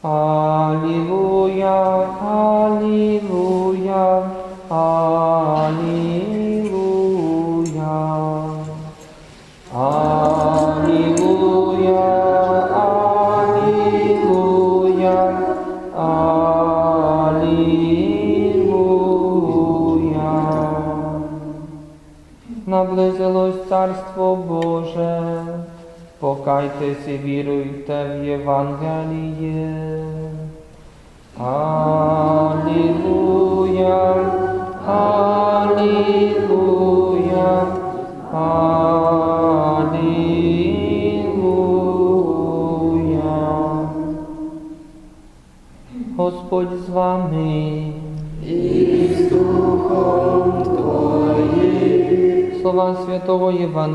할렐루야 할렐루야. Покайтесь і віруйте в Євангеліє.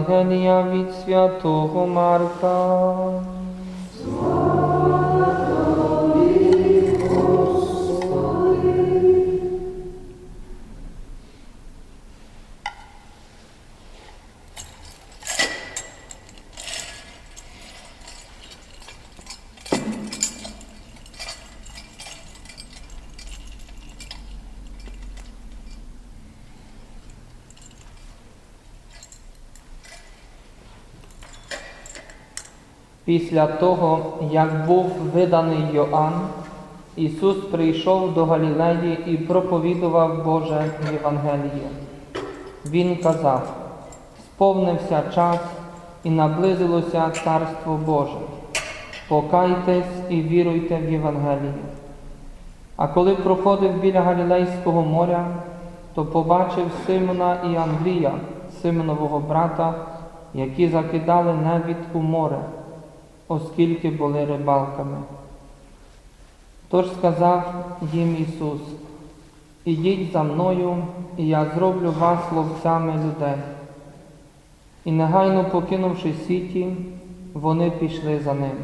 Євангелія від Святого Марка. Після того, як був виданий Йоанн, Ісус прийшов до Галілеї і проповідував Боже Євангеліє. Він казав: сповнився час і наблизилося Царство Боже. Покайтесь і віруйте в Євангеліє. А коли проходив біля Галілейського моря, то побачив Симона і Андрія, Симонового брата, які закидали невід у море, оскільки були рибалками. Тож сказав їм Ісус, ідіть за мною, і я зроблю вас ловцями людей. І негайно покинувши сіті, вони пішли за ним.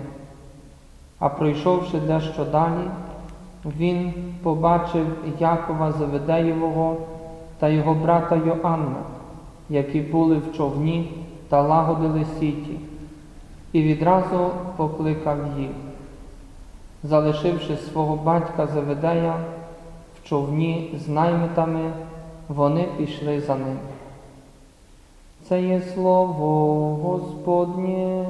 А пройшовши дещо далі, він побачив Якова Заведеєвого та його брата Йоанна, які були в човні та лагодили сіті, і відразу покликав їх. Залишивши свого батька Заведея в човні з наймитами, вони пішли за ним. Це є слово Господнє.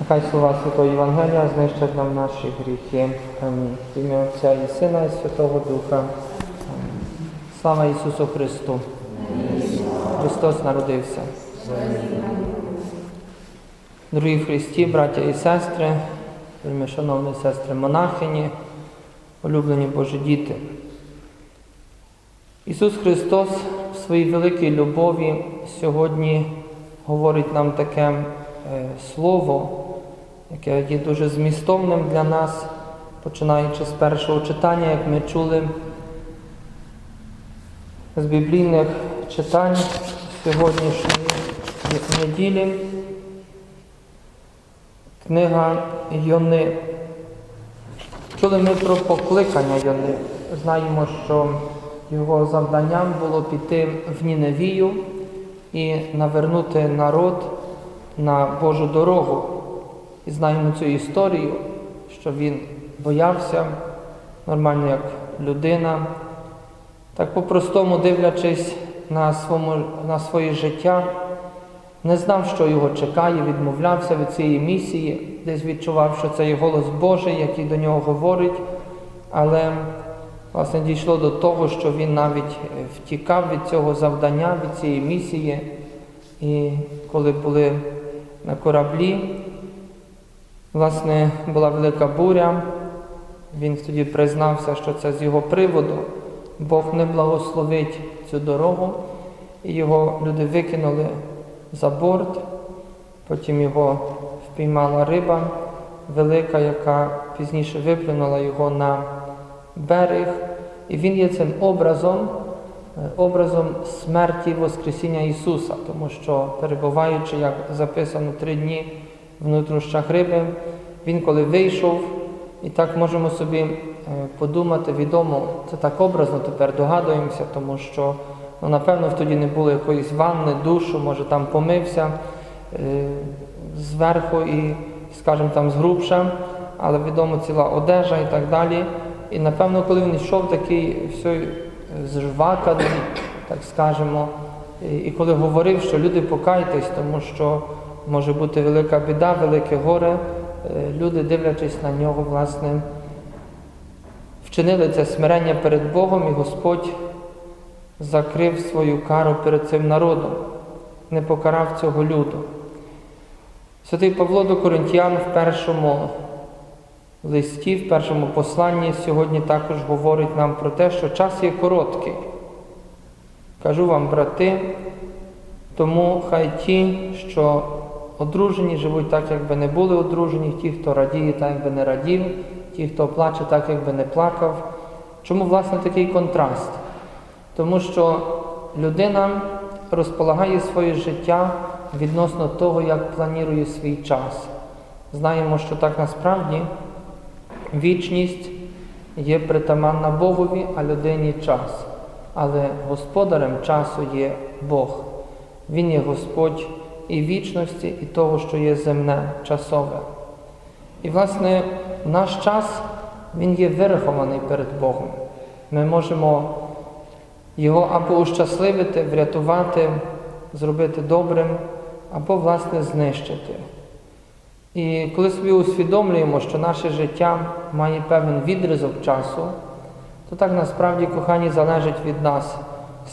Нехай слова Святого Євангелія знищать нам наші гріхи. Амінь. В ім'я Отця і Сина і Святого Духа. Слава Ісусу Христу! Христос народився. Дорогі Христі, браття і сестри, шановні сестри монахині, улюблені Божі діти. Ісус Христос в своїй великій любові сьогодні говорить нам таке е, слово, яке є дуже змістовним для нас, починаючи з першого читання, як ми чули з біблійних читань сьогоднішньої неділі. Книга Йони. Чули ми про покликання Йони. Знаємо, що його завданням було піти в Ніневію і навернути народ на Божу дорогу. І знаємо цю історію, що він боявся, нормально як людина, так по-простому дивлячись на, своєму, на своє життя, не знав, що його чекає, відмовлявся від цієї місії, десь відчував, що це є голос Божий, який до нього говорить, але власне дійшло до того, що він навіть втікав від цього завдання, від цієї місії. І коли були на кораблі, власне, була велика буря, він тоді признався, що це з його приводу. Бог не благословить цю дорогу, і його люди викинули за борт, потім його впіймала риба велика, яка пізніше виплюнула його на берег. І він є цим образом, е, образом смерті Воскресіння Ісуса, тому що, перебуваючи, як записано три дні в нутрощах риби, Він, коли вийшов І так можемо собі подумати, відомо, це так образно тепер догадуємося, тому що ну, напевно тоді не було якоїсь ванни, душу, може там помився е, зверху і, скажімо, там згрубша, але відомо ціла одежа і так далі. І напевно, коли він йшов такий все зжваканий, так скажемо, і, і коли говорив, що люди покайтесь, тому що може бути велика біда, велике горе, е, люди, дивлячись на нього, власне, вчинили це смирення перед Богом, і Господь закрив свою кару перед цим народом, не покарав цього люду. Святий Павло до Коринтян в першому листі, в першому посланні сьогодні також говорить нам про те, що час є короткий. Кажу вам, брати, тому хай ті, що одружені, живуть так, якби не були одружені, ті, хто радіє, так якби не радів, ті, хто плаче, так якби не плакав. Чому, власне, такий контраст? Тому що людина розполагає своє життя відносно того, як планує свій час. Знаємо, що так насправді вічність є притаманна Богові, а людині час. Але господарем часу є Бог. Він є Господь і вічності, і того, що є земне, часове. І, власне, наш час він є вирахований перед Богом. Ми можемо його або ущасливити, врятувати, зробити добрим, або, власне, знищити. І коли собі усвідомлюємо, що наше життя має певний відрізок часу, то так насправді, кохані, залежить від нас,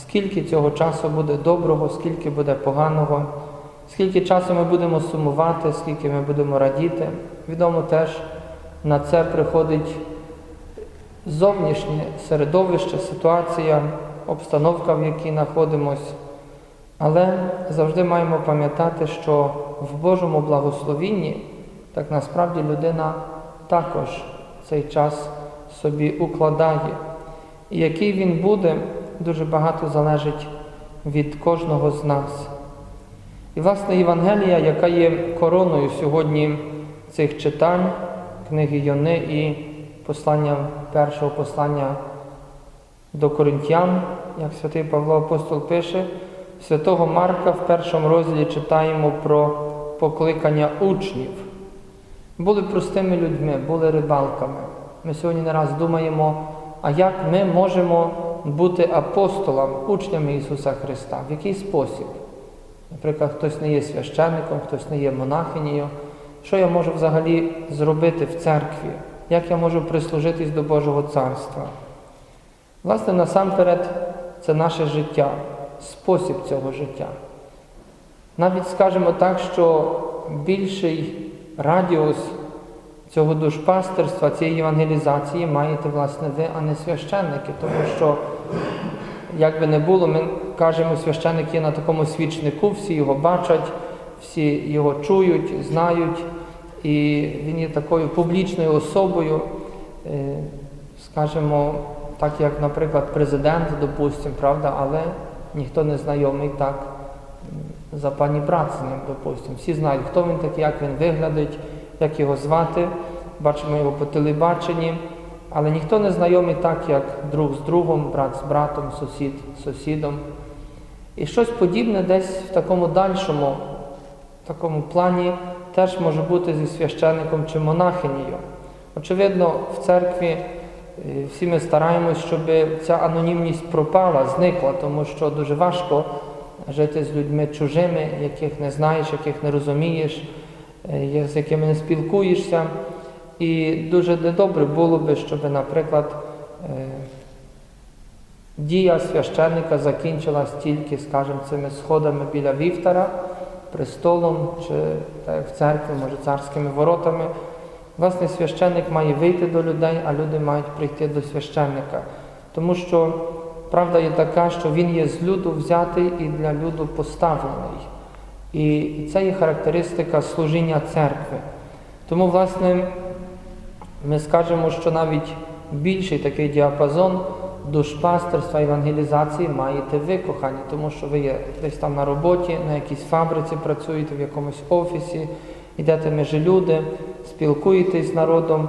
скільки цього часу буде доброго, скільки буде поганого, скільки часу ми будемо сумувати, скільки ми будемо радіти. Відомо теж на це приходить зовнішнє середовище, ситуація, обстановка, в якій знаходимося. Але завжди маємо пам'ятати, що в Божому благословінні так насправді людина також цей час собі укладає. І який він буде, дуже багато залежить від кожного з нас. І, власне, Євангелія, яка є короною сьогодні цих читань, книги Йони і послання першого послання до Коринтян, як святий Павло Апостол пише, святого Марка в першому розділі читаємо про покликання учнів. Були простими людьми, були рибалками. Ми сьогодні не раз думаємо, а як ми можемо бути апостолом, учнями Ісуса Христа? В який спосіб? Наприклад, хтось не є священником, хтось не є монахинею. Що я можу взагалі зробити в церкві? Як я можу прислужитись до Божого Царства? Власне, насамперед, це наше життя, спосіб цього життя. Навіть скажемо так, що більший радіус цього душпастерства, цієї евангелізації маєте, власне, ви, а не священники, тому що, як би не було, ми кажемо, священник є на такому свічнику, всі його бачать, всі його чують, знають, і він є такою публічною особою, е, скажімо, так як, наприклад, президент, допустимо, правда, але ніхто не знайомий так за пані брат допустимо. Всі знають, хто він такий, як він виглядить, як його звати, бачимо його по телебаченні, але ніхто не знайомий так, як друг з другом, брат з братом, сусід з сусідом. І щось подібне десь в такому дальшому, такому плані теж може бути зі священником чи монахинею. Очевидно, в церкві е, всі ми стараємось, щоб ця анонімність пропала, зникла, тому що дуже важко жити з людьми чужими, яких не знаєш, яких не розумієш, е, з якими не спілкуєшся. І дуже добре було би, щоб, наприклад, е, дія священника закінчилась тільки, скажімо, цими сходами біля вівтара, престолом чи в церкві, може, царськими воротами. Власне, священник має вийти до людей, а люди мають прийти до священника. Тому що правда є така, що він є з люду взятий і для люду поставлений. І це є характеристика служіння церкви. Тому, власне, ми скажемо, що навіть більший такий діапазон душпастерства, евангелізації маєте ви, кохані, тому що ви є десь там на роботі, на якійсь фабриці працюєте, в якомусь офісі, йдете між люди, спілкуєтесь з народом.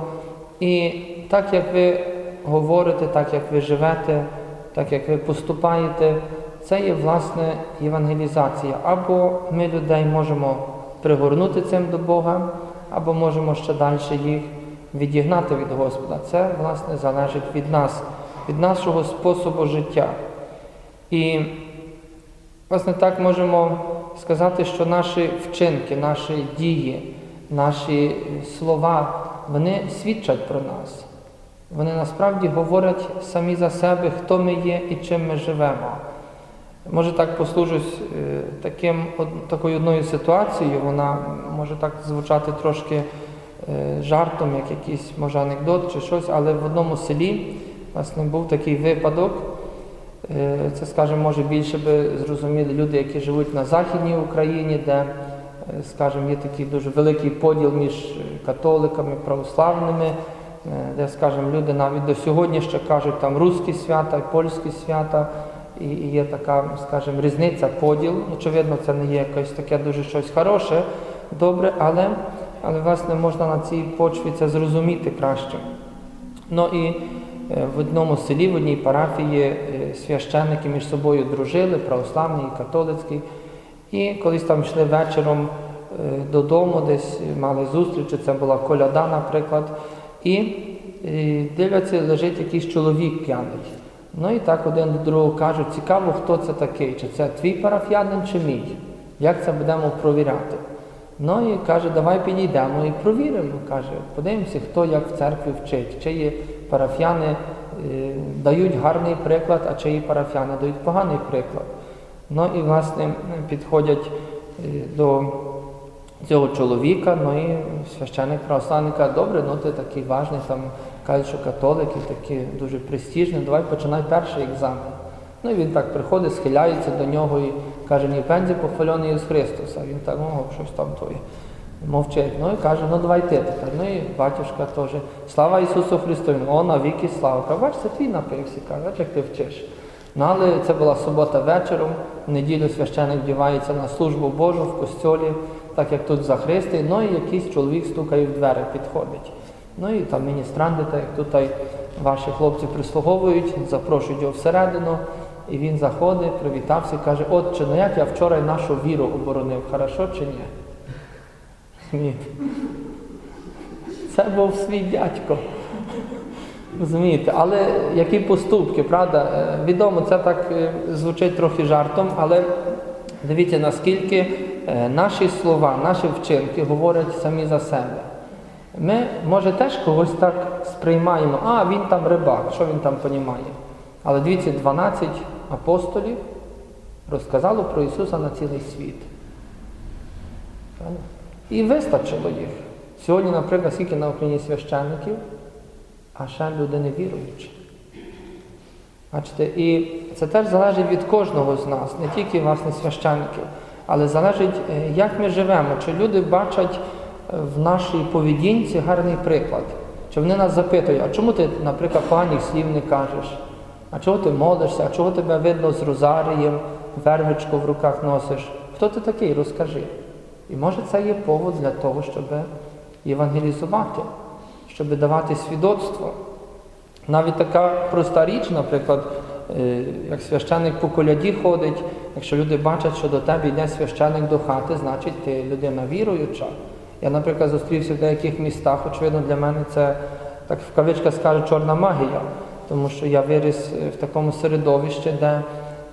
І так як ви говорите, так як ви живете, так як ви поступаєте, це є власне євангелізація. Або ми людей можемо пригорнути цим до Бога, або можемо ще далі їх відігнати від Господа. Це, власне, залежить від нас, від нашого способу життя. І, власне, так можемо сказати, що наші вчинки, наші дії, наші слова, вони свідчать про нас. Вони насправді говорять самі за себе, хто ми є і чим ми живемо. Може так послужусь е, таким, такою одною ситуацією, вона може так звучати трошки жартом, як якийсь може анекдот чи щось, але в одному селі власне, був такий випадок. Е, Це, скажімо, може більше би зрозуміли люди, які живуть на Західній Україні, де, е, скажімо, є такий дуже великий поділ між е, католиками, православними, е, де, скажімо, люди навіть до сьогодні ще кажуть там русські свята і польські свята, і є така, скажімо, різниця, поділ. Очевидно, це не є якесь таке дуже щось хороше, добре, але, але власне можна на цій почві це зрозуміти краще. Ну і е, в одному селі, в одній парафії е, священники між собою дружили, православний і католицький. І колись там йшли вечором е, додому, десь мали зустріч, це була коляда, наприклад, і дивляться, лежить якийсь чоловік п'яний. Ну і так один до другого кажуть, цікаво, хто це такий, чи це твій парафіянин, чи мій. Як це будемо провіряти? Ну і каже, давай підійдемо і провіримо. Каже, подивимося, хто як в церкві вчить, чиї парафіяни е, дають гарний приклад, а чиї парафіяни дають поганий приклад. Ну і власне підходять е, до цього чоловіка, ну і священник православний каже, добре, ну ти такий важний, там кажуть, що католики такі дуже престижні, давай починай перший екзамен. Ну і він так приходить, схиляється до нього і каже, ні пензі похвалений Ісус Христос. Він так, ну, щось там той мовчить. Ну і каже, ну давай ти тепер. Ну і батюшка теж. Слава Ісусу Христу, Він, о, навіки слава. Каже, бач, це твій напився, каже, як ти вчиш. Ну, але це була субота вечором, в неділю священик вдівається на службу Божу в костьолі, так як тут за Христи, ну і якийсь чоловік стукає в двері, підходить. Ну і там міністранти, так як тут ваші хлопці прислуговують, запрошують його всередину, і він заходить, привітався і каже, отче, ну як я вчора нашу віру оборонив, хорошо чи ні? Розумієте? Це був свій дядько. Розумієте, але які поступки, правда? Е, Відомо, це так е, звучить трохи жартом, але дивіться, наскільки е, наші слова, наші вчинки говорять самі за себе. Ми, може, теж когось так сприймаємо, а він там рибак, що він там понімає. Але дивіться, 12 апостолів розказало про Ісуса на цілий світ. І вистачило їх. Сьогодні, наприклад, скільки на Україні священників, а ще люди не віруючі. Бачите, і це теж залежить від кожного з нас, не тільки власне священників, але залежить, е, як ми живемо, чи люди бачать е, в нашій поведінці гарний приклад. Чи вони нас запитують, а чому ти, наприклад, поганих слів не кажеш? А чого ти молишся, а чого тебе видно з розарієм, вервичку в руках носиш? Хто ти такий? Розкажи. І може це є повод для того, щоб євангелізувати, щоб давати свідоцтво. Навіть така проста річ, наприклад, як священник по коляді ходить, якщо люди бачать, що до тебе йде священник до хати, значить ти людина віруюча. Я, наприклад, зустрівся в деяких містах, очевидно, для мене це так в кавичках скажу чорна магія, тому що я виріс е, в такому середовищі, де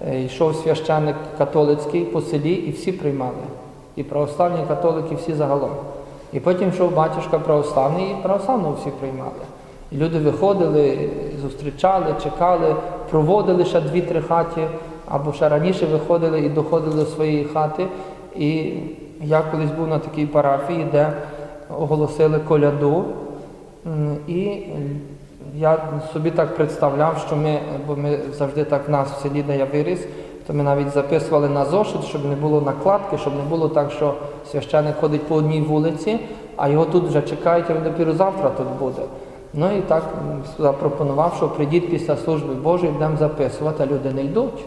е, йшов священник католицький по селі і всі приймали. І православні і католики всі загалом. І потім йшов батюшка православний, і православного всі приймали. І люди виходили, зустрічали, чекали, проводили ще дві-три хаті, або ще раніше виходили і доходили до своєї хати. І я колись був на такій парафії, де оголосили коляду. І я собі так представляв, що ми, бо ми завжди так в нас в селі, де я виріс, то ми навіть записували на зошит, щоб не було накладки, щоб не було так, що священик ходить по одній вулиці, а його тут вже чекають, а він допіру завтра тут буде. Ну і так запропонував, що прийдіть після служби Божої, будемо записувати, а люди не йдуть.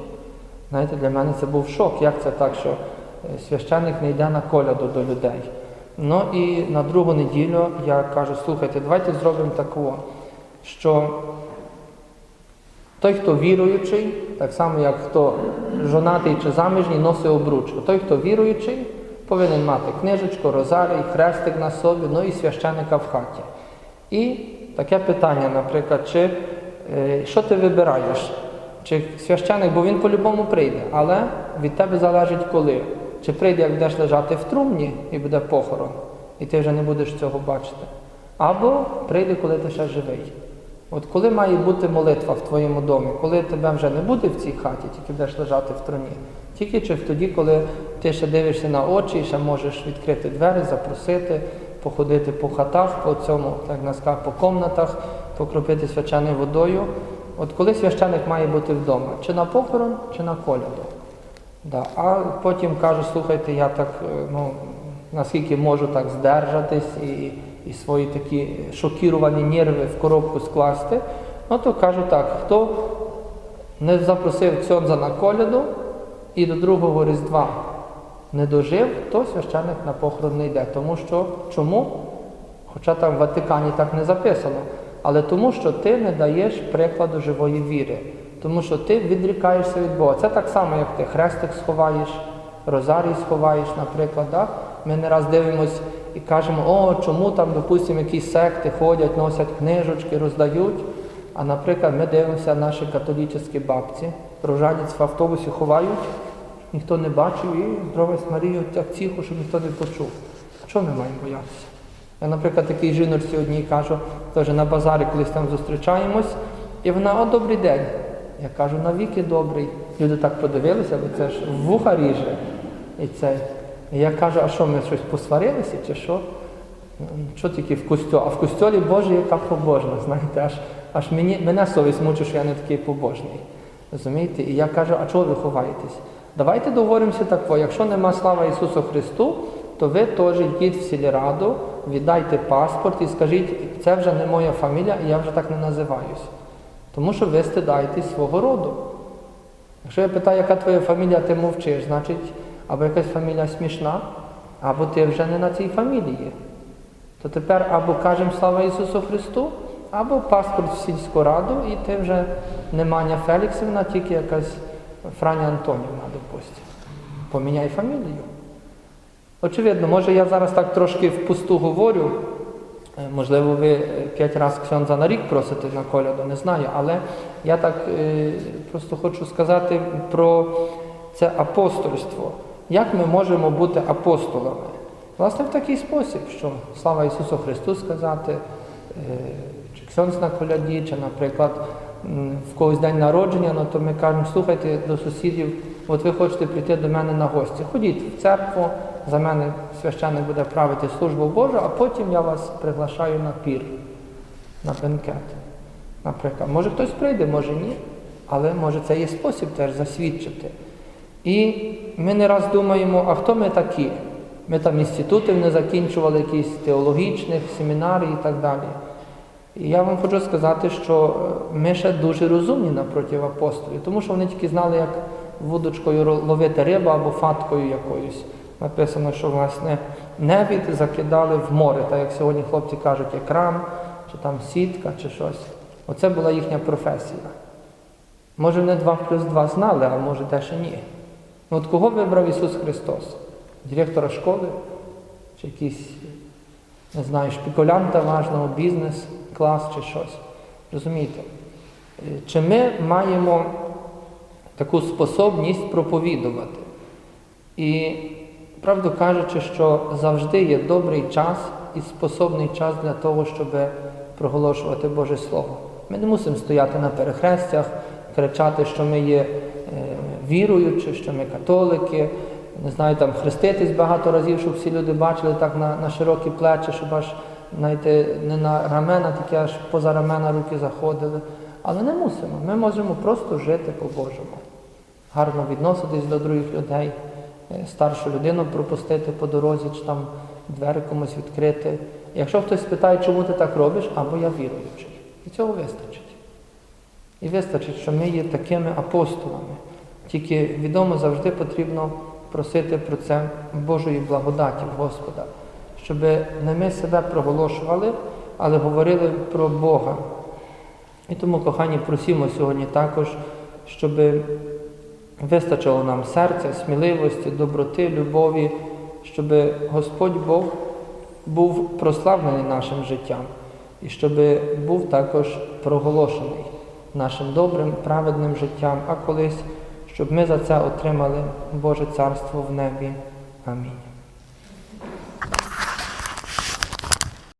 Знаєте, для мене це був шок. Як це так, що е, священник не йде на коляду до людей? Ну і на другу неділю я кажу, слухайте, давайте зробимо такого, що той, хто віруючий, так само як хто жонатий чи заміжній, носить обручку. Той, хто віруючий, повинен мати книжечку, розарій, хрестик на собі, ну і священика в хаті. І таке питання, наприклад, чи е, що ти вибираєш? Чи священик, бо він по-любому прийде, але від тебе залежить коли. Чи прийде, як будеш лежати в трумні і буде похорон, і ти вже не будеш цього бачити. Або прийде, коли ти ще живий. От коли має бути молитва в твоєму домі, коли тебе вже не буде в цій хаті, тільки будеш лежати в труні. Тільки чи тоді, коли ти ще дивишся на очі і ще можеш відкрити двері, запросити, походити по хатах, по цьому, як нас кажуть, по комнатах, покропити свяченою водою. От коли священик має бути вдома, чи на похорон, чи на коляду. Да. А потім кажу, слухайте, я так, е, ну, наскільки можу так здержатись і, і свої такі шокіровані нерви в коробку скласти, ну то кажу так, хто не запросив Ксьонза на коляду і до другого Різдва не дожив, то священник на похорон не йде. Тому що чому? Хоча там в Ватикані так не записано, але тому, що ти не даєш прикладу живої віри, тому що ти відрікаєшся від Бога. Це так само, як ти хрестик сховаєш, розарій сховаєш, наприклад. Да? Ми не раз дивимось і кажемо, о, чому там, допустимо, якісь секти ходять, носять книжечки, роздають. А, наприклад, ми дивимося наші католічні бабці, рожанець в автобусі ховають, ніхто не бачив і здоровець Марію так тихо, щоб ніхто не почув. Чого ми маємо боятися? Я, наприклад, такій жіночці одній кажу, теж на базарі колись там зустрічаємось, і вона, о, добрий день. Я кажу, навіки добрий. Люди так подивилися, бо це ж вуха ріже. І це. І я кажу, а що, ми щось посварилися чи що? «Ну, Що тільки в костьолі? А в костьолі Боже, яка побожна, знаєте, аж, аж мені, мене совість мучить, що я не такий побожний. Розумієте? І я кажу, а чого ви ховаєтесь? Давайте договоримося тако, якщо нема слава Ісусу Христу, то ви теж йдіть в сільраду, віддайте паспорт і скажіть, це вже не моя фамілія, і я вже так не називаюсь. Тому що ви стидаєтесь свого роду. Якщо я питаю, яка твоя фамілія, ти мовчиш, значить, або якась фамілія смішна, або ти вже не на цій фамілії. То тепер або кажемо слава Ісусу Христу, або паспорт в сільську раду, і ти вже не Маня Феліксівна, тільки якась Франя Антонівна, допустимо. Поміняй фамілію. Очевидно, може я зараз так трошки впусту говорю. Е, Можливо, ви е, п'ять разів ксьонза на рік просите на коляду, не знаю, але я так е, просто хочу сказати про це апостольство. Як ми можемо бути апостолами? Власне, в такий спосіб, що слава Ісусу Христу сказати, е, чи ксьонз на коляді, чи, наприклад, в когось день народження, ну, то ми кажемо, слухайте до сусідів, от ви хочете прийти до мене на гості. Ходіть в церкву, за мене священник буде правити службу Божу, а потім я вас приглашаю на пір, на бенкет. Наприклад, може хтось прийде, може ні, але може це є спосіб теж засвідчити. І ми не раз думаємо, а хто ми такі? Ми там інститутів не закінчували, якісь теологічних, семінарій і так далі. І я вам хочу сказати, що е, ми ще дуже розумні напроти апостолів, тому що вони тільки знали, як вудочкою ловити рибу або фаткою якоюсь. Написано, що власне невід закидали в море, так як сьогодні хлопці кажуть, екран, чи там сітка, чи щось. Оце була їхня професія. Може, вони 2 плюс 2 знали, а може де ще ні. Ну от кого вибрав Ісус Христос? Директора школи? Чи якийсь, не знаю, шпекулянта важного, бізнес, клас чи щось. Розумієте? Е, Чи ми маємо таку способність проповідувати? І правду кажучи, що завжди є добрий час і способний час для того, щоб проголошувати Боже Слово. Ми не мусимо стояти на перехрестях, кричати, що ми є віруючі, що ми католики, не знаю, там хреститись багато разів, щоб всі люди бачили так на, на широкі плечі, щоб аж знаєте, не на рамена, тільки аж поза рамена руки заходили. Але не мусимо. Ми можемо просто жити по-божому, гарно відноситись до других людей, е, старшу людину пропустити по дорозі, чи там двері комусь відкрити. Якщо хтось питає, чому ти так робиш, або я віруючий. І цього вистачить. І вистачить, що ми є такими апостолами. Тільки відомо завжди потрібно просити про це Божої благодаті Господа, щоб не ми себе проголошували, але говорили про Бога. І тому, кохані, просимо сьогодні також, щоб вистачило нам серця, сміливості, доброти, любові, щоб Господь Бог був прославлений нашим життям і щоб був також проголошений нашим добрим, праведним життям, а колись, щоб ми за це отримали Боже Царство в небі. Амінь.